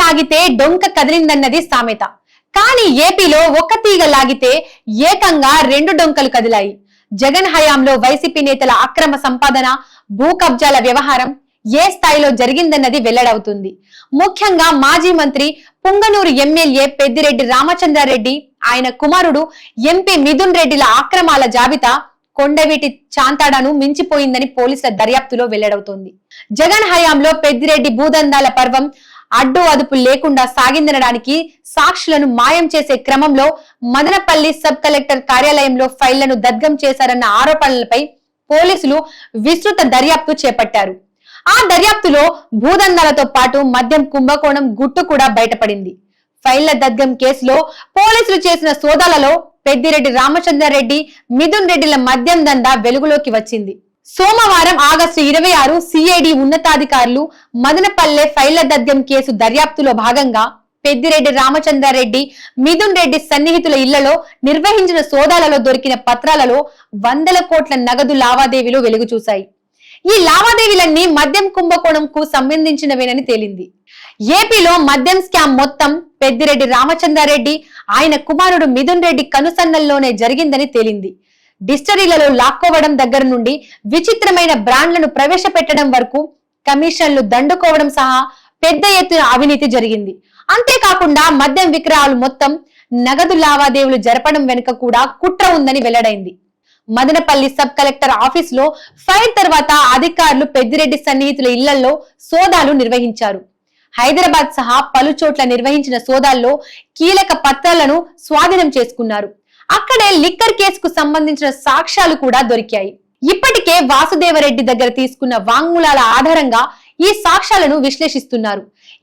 లాగితే డొంక కదిలిందన్నది సామెత. కానీ ఏపీలో ఒక్క తీగ లాగితే ఏకంగా రెండు డొంకలు కదిలాయి. జగన్ హయాంలో వైసీపీ నేతల అక్రమ సంపాదన భూ కబ్జాల వ్యవహారం ఏ స్థాయిలో జరిగిందన్నది వెల్లడవుతుంది. ముఖ్యంగా మాజీ మంత్రి పుంగనూరు ఎమ్మెల్యే పెద్దిరెడ్డి రామచంద్రారెడ్డి ఆయన కుమారుడు ఎంపీ మిథున్ రెడ్డిల అక్రమాల జాబితా కొండవీటి చాంతాడను మించిపోయిందని పోలీసుల దర్యాప్తులో వెల్లడవుతోంది. జగన్ హయాంలో పెద్దిరెడ్డి భూదందాల పర్వం అడ్డు అదుపు లేకుండా సాగిందనడానికి సాక్షులను మాయం చేసే క్రమంలో మదనపల్లి సబ్ కలెక్టర్ కార్యాలయంలో ఫైళ్ళను దద్గం చేశారన్న ఆరోపణలపై పోలీసులు విస్తృత దర్యాప్తు చేపట్టారు. ఆ దర్యాప్తులో భూదందాలతో పాటు మద్యం కుంభకోణం గుట్టు కూడా బయటపడింది. ఫైళ్ళ దద్గం కేసులో పోలీసులు చేసిన సోదాలలో పెద్దిరెడ్డి రామచంద్రారెడ్డి మిథున్ రెడ్డిల మద్యం దందా వెలుగులోకి వచ్చింది. సోమవారం ఆగస్టు ఇరవై ఆరు సిఐడి ఉన్నతాధికారులు మదనపల్లె ఫైళ్ళ దద్యం కేసు దర్యాప్తులో భాగంగా పెద్దిరెడ్డి రామచంద్రారెడ్డి మిథున్ రెడ్డి సన్నిహితుల ఇళ్ళలో నిర్వహించిన సోదాలలో దొరికిన పత్రాలలో వందల కోట్ల నగదు లావాదేవీలు వెలుగు చూశాయి. ఈ లావాదేవీలన్నీ మద్యం కుంభకోణంకు సంబంధించినవేనని తేలింది. ఏపీలో మద్యం స్కామ్ మొత్తం పెద్దిరెడ్డి రామచంద్రారెడ్డి ఆయన కుమారుడు మిథున్ రెడ్డి కనుసన్నల్లోనే జరిగిందని తేలింది. డిస్టరీలలో లాక్కోవడం దగ్గర నుండి విచిత్రమైన బ్రాండ్లను ప్రవేశపెట్టడం వరకు కమిషన్లు దండుకోవడం సహా పెద్ద ఎత్తున అవినీతి జరిగింది. అంతేకాకుండా మద్యం విక్రయాలు మొత్తం నగదు లావాదేవీలు జరపడం వెనుక కూడా కుట్ర ఉందని వెల్లడైంది. మదనపల్లి సబ్ కలెక్టర్ ఆఫీస్లో ఫైర్ తర్వాత అధికారులు పెద్దిరెడ్డి సన్నిహితుల ఇళ్ళలో సోదాలు నిర్వహించారు. హైదరాబాద్ సహా పలు చోట్ల నిర్వహించిన సోదాల్లో కీలక పత్రాలను స్వాధీనం చేసుకున్నారు. అక్కడే లిక్కర్ కేసుకు సంబంధించిన సాక్ష్యాలు కూడా దొరికాయి. ఇప్పటికే వాసుదేవరెడ్డి దగ్గర తీసుకున్న వాంగ్మూలాల ఆధారంగా ఈ సాక్ష్యాలను విశ్లేషిస్తున్నారు.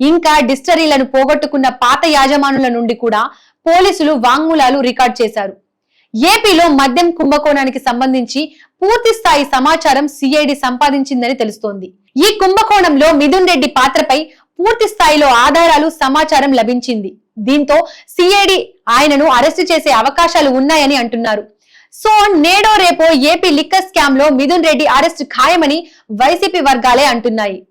ఇంకా డిస్టరీలను పోగొట్టుకున్న పాత యాజమానుల నుండి కూడా పోలీసులు వాంగ్మూలాలు రికార్డ్ చేశారు. ఏపీలో మద్యం కుంభకోణానికి సంబంధించి పూర్తి స్థాయి సమాచారం సిఐడి సంపాదించిందని తెలుస్తోంది. ఈ కుంభకోణంలో మిథున్ రెడ్డి పాత్రపై పూర్తి స్థాయిలో ఆధారాలు సమాచారం లభించింది. దీంతో సిఐడి ఆయనను అరెస్టు చేసే అవకాశాలు ఉన్నాయని అంటున్నారు. సో నేడో రేపో ఏపీ లిక్కర్ స్కామ్లో మిథున్ రెడ్డి అరెస్ట్ ఖాయమని వైసీపీ వర్గాలే అంటున్నాయి.